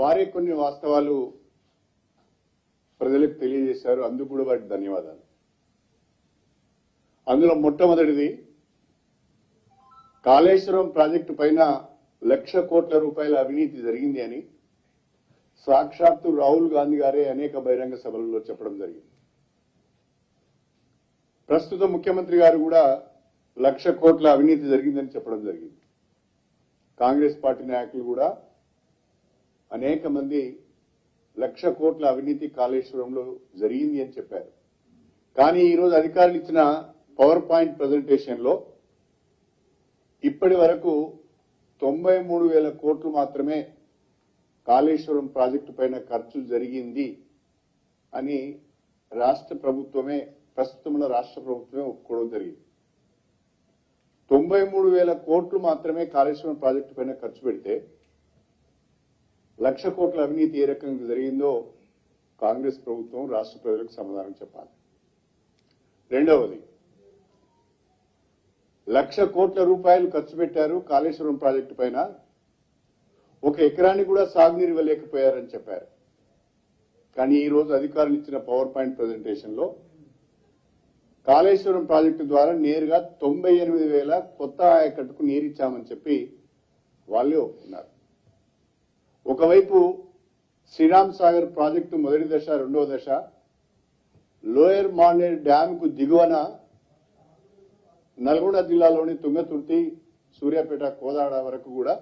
వారే కొన్ని వాస్తవాలు ప్రజలకు తెలియజేశారు. అందుకు కూడా వారికి ధన్యవాదాలు. అందులో మొట్టమొదటిది కాళేశ్వరం ప్రాజెక్టు పైన లక్ష కోట్ల రూపాయల అవినీతి జరిగింది అని సాక్షాత్తు రాహుల్ గాంధీ గారే అనేక బహిరంగ సభలలో చెప్పడం జరిగింది. ప్రస్తుత ముఖ్యమంత్రి గారు కూడా లక్ష కోట్ల అవినీతి జరిగిందని చెప్పడం జరిగింది. కాంగ్రెస్ పార్టీ నాయకులు కూడా అనేక మంది లక్ష కోట్ల అవినీతి కాళేశ్వరంలో జరిగింది అని చెప్పారు. కానీ ఈరోజు అధికారులు ఇచ్చిన పవర్ పాయింట్ ప్రజెంటేషన్లో ఇప్పటి వరకు తొంభై మూడు వేల కోట్లు మాత్రమే కాళేశ్వరం ప్రాజెక్టు పైన ఖర్చు జరిగింది అని రాష్ట్ర ప్రభుత్వమే ప్రస్తుతం రాష్ట్ర ప్రభుత్వమే ఒప్పుకోవడం జరిగింది. తొంభై మూడు వేల కోట్లు మాత్రమే కాళేశ్వరం ప్రాజెక్టు పైన ఖర్చు పెడితే లక్ష కోట్ల అవినీతి ఏ రకంగా జరిగిందో కాంగ్రెస్ ప్రభుత్వం రాష్ట్ర ప్రజలకు సమాధానం చెప్పాలి. రెండవది లక్ష కోట్ల రూపాయలు ఖర్చు పెట్టారు కాళేశ్వరం ప్రాజెక్టు పైన. ఒక ఎకరానికి కూడా సాగునీరు ఇవ్వలేకపోయారని చెప్పారు. కానీ ఈరోజు అధికారులు ఇచ్చిన పవర్ పాయింట్ ప్రజెంటేషన్లో కాళేశ్వరం ప్రాజెక్టు ద్వారా నేరుగా తొంభై ఎనిమిది వేల కొత్త ఆయకట్టుకు నీరిచ్చామని చెప్పి వాళ్ళే ఒప్పుకున్నారు. ఒకవైపు శ్రీరామ్ సాగర్ ప్రాజెక్టు మొదటి దశ రెండవ దశ లోయర్ మాండేర్ డ్యామ్కు దిగువన నల్గొండ జిల్లాలోని తుంగతుర్తి సూర్యాపేట కోదాడ వరకు కూడా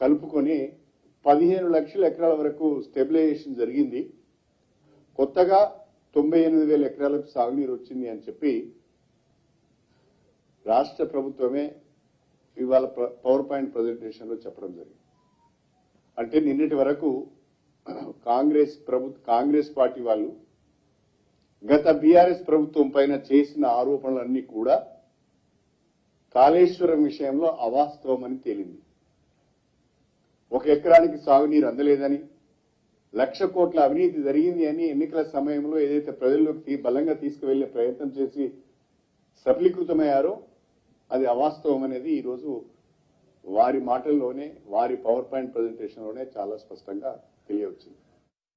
కలుపుకొని పదిహేను లక్షల ఎకరాల వరకు స్టెబిలైజేషన్ జరిగింది. కొత్తగా తొంభై ఎనిమిది వేల ఎకరాలకు సాగునీరు వచ్చింది అని చెప్పి రాష్ట్ర ప్రభుత్వమే ఇవాళ పవర్ పాయింట్ ప్రజెంటేషన్లో చెప్పడం జరిగింది. అంటే నిన్నటి వరకు కాంగ్రెస్ ప్రభు కాంగ్రెస్ పార్టీ వాళ్ళు గత బీఆర్ఎస్ ప్రభుత్వం పైన చేసిన ఆరోపణలన్నీ కూడా కాళేశ్వరం విషయంలో అవాస్తవమని తేలింది. ఒక ఎకరానికి సాగునీరు అందలేదని లక్ష కోట్ల అవినీతి జరిగింది అని ఎన్నికల సమయంలో ఏదైతే ప్రజల్లోకి బలంగా తీసుకువెళ్ళే ప్రయత్నం చేసి సఫలీకృతమయ్యారో అది అవాస్తవం అనేది ఈరోజు వారి మాటల్లోనే వారి పవర్ పాయింట్ ప్రజెంటేషన్లోనే చాలా స్పష్టంగా తెలియవచ్చింది.